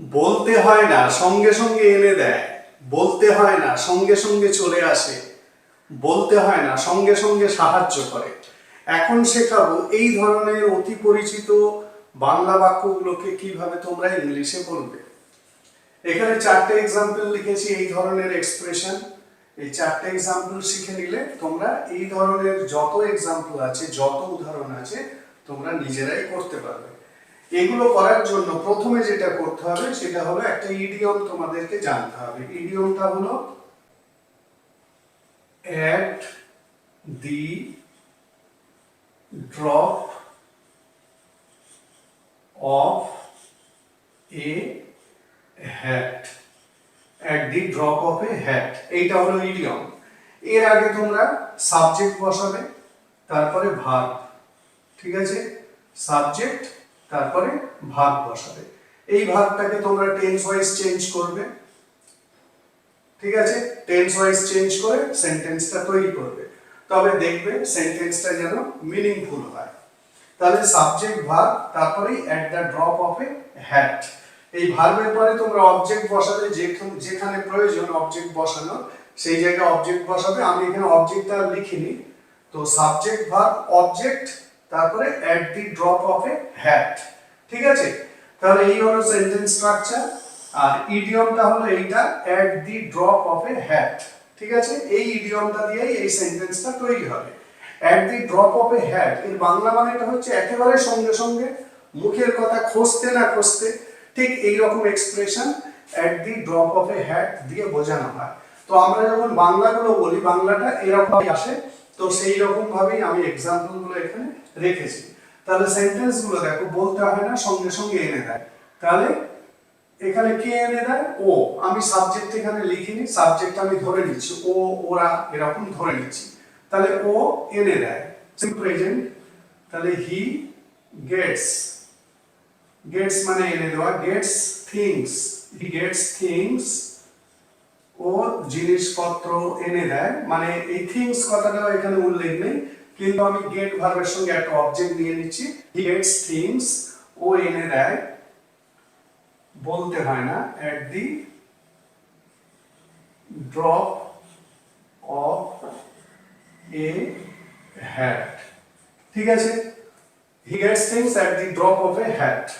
বলতে হয় না, সঙ্গে সঙ্গে এনে দেয়। বলতে হয় না, সঙ্গে সঙ্গে চলে আসে। বলতে হয় না, সঙ্গে সঙ্গে সাহায্য করে। এখন শেখাবো এই ধরনের অতি পরিচিত বাংলা বাক্যগুলোকে কীভাবে তোমরা ইংলিশে বলবে। এখানে চারটে এক্সাম্পল লিখেছি এই ধরনের এক্সপ্রেশন এই চারটে এক্সাম্পল শিখে নিলে তোমরা এই ধরনের যত এক্সাম্পল আছে, যত উদাহরণ আছে, তোমরা নিজেরাই করতে পারবে। এগুলো করার জন্য প্রথমে যেটা করতে হবে সেটা হলো একটা ইডিয়ম তোমাদেরকে জানতে হবে। ইডিয়মটা হলো at the drop of a hat at the drop of a hat এইটা হলো ইডিয়ম এর আগে তোমরা সাবজেক্ট বসাবে, তারপরে ভার্ব ঠিক আছে? সাবজেক্ট তারপরে ভাগ বসাবে। এই ভাগটাকে তোমরা টেন্স ওয়াইজ চেঞ্জ করবে। ঠিক আছে? টেন্স ওয়াইজ চেঞ্জ করে সেন্টেন্সটা তৈরি করবে। তবে দেখবে সেন্টেন্সটা যেন মিনিংফুল হয়। তাহলে সাবজেক্ট ভার্ব তারপরে at the drop of a hat এই ভার্বের পরে তোমরা অবজেক্ট বসাবে, যেখানে যেখানে প্রয়োজন অবজেক্ট বসানো, সেই জায়গায় অবজেক্ট বসাবে। আমি এখানে অবজেক্টটা লিখিনি। তো সাবজেক্ট ভার্ব অবজেক্ট তারপরে at the drop of a hat ঠিক আছে? তাহলে এই হলো সেন্টেন্স স্ট্রাকচার আর ইডিয়মটা হলো এইটা at the drop of a hat ঠিক আছে? এই ইডিয়মটা দিয়েই এই সেন্টেন্সটা তৈরি হবে। At the drop of a hat এর বাংলা মানেটা হচ্ছে একেবারে সঙ্গে সঙ্গে মুখের কথা খসতে না খসতে, ঠিক এই রকম expression at the drop of a hat দিয়ে বোঝানো হয়। তো আমরা যখন বাংলাগুলো বলি, বাংলাটা এরকম আসে তো সেই রকম ভাবেই আমি এক্সাম্পলগুলো এখানে রেখেছি। তাহলে সেন্টেন্সগুলো দেখো, বলতে হয় না, সঙ্গে সঙ্গে এনে দেয়। তাহলে এখানে কে এনে দেয়? ও। আমি সাবজেক্ট এখানে লিখিনি সাবজেক্ট আমি ধরে নিচ্ছি। ও, ওরা এরকম ধরে নিচ্ছি। তাহলে ও এনে দেয়। প্রেজেন্ট তাহলে হি গেটস গেটস মানে এনে দেওয়া gets things he gets things ও জিনিসপত্র এনে দেয়। মানে এই থিংস কথাটাও এখানে উল্লেখ নেই। কিন্তু আমি গেট ভার্বের সঙ্গে একটা অবজেক্ট নিয়ে নিচ্ছি। হি গেটস থিংস ও এনে দেয়। বলতে হয় না। At the drop of a hat ঠিক আছে? He gets things at the drop of a hat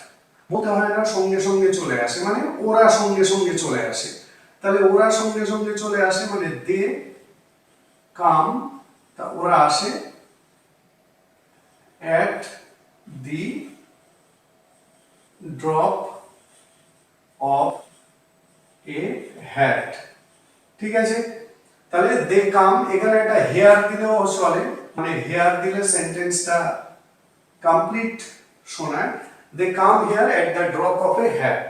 বলতে হয় না, সঙ্গে সঙ্গে চলে আসে। মানে ওরা সঙ্গে সঙ্গে চলে আসে। তাহলে ওরা সঙ্গে সঙ্গে চলে আসে মানে দে, কাম, তা ওরা আসে at the drop of a hat ঠিক আছে? তাহলে দে, কাম, এখানে একটা হেয়ার দিলেও চলে। মানে হেয়ার দিলে সেন্টেন্সটা কমপ্লিট শোনায়। They, come, here at the drop of a hat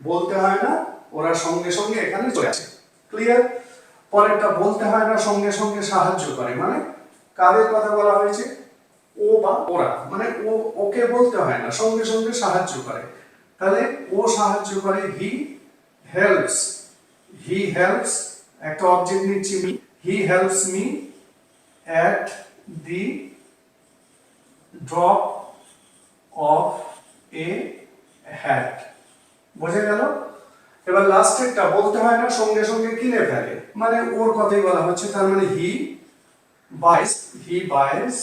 বলতে হয় না ওরা সঙ্গে সঙ্গে এখানে চলে আসে। ক্লিয়ার পরেরটা বলতে হয় না, সঙ্গে সঙ্গে সাহায্য করে। মানে কাদের কথা বলা হয়েছে? ও বা ওরা। মানে ও, ওকে বলতে হয় না, সঙ্গে সঙ্গে সাহায্য করে। তাহলে ও সাহায্য করে হি হেল্পস হি হেল্পস একটা অবজেক্ট নিচ্ছি me he helps me at the drop of a hat বোঝা গেল? এবার লাস্টেরটা বলতে হয় না, সঙ্গে সঙ্গে কিনে ফেলে। মানে ওর কথাই বলা হচ্ছে, তার মানে হি বাইস হি বাইস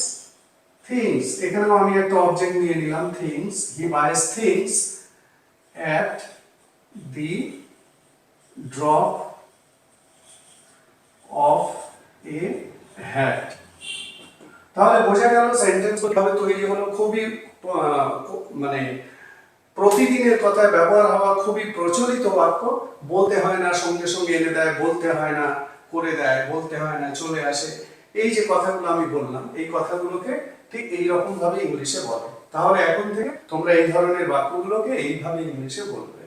থিংস এখানেও আমি একটা অবজেক্ট নিয়ে নিলাম things he buys things at the drop of a hat তাহলে বোঝা গেল সেন্টেন্স কীভাবে তৈরি হলো খুবই মানে প্রতিদিনের কথায় ব্যবহার হওয়া খুবই প্রচলিত বাক্য। বলতে হয় না, সঙ্গে সঙ্গে এনে দেয়, বলতে হয় না, করে দেয়, বলতে হয় না, চলে আসে। এই যে কথাগুলো আমি বললাম, এই কথাগুলোকে ঠিক এই রকম ভাবে ইংলিশে বলো। তাহলে এখন থেকে তোমরা এই ধরনের বাক্যগুলোকে এইভাবে ইংলিশে বলবে।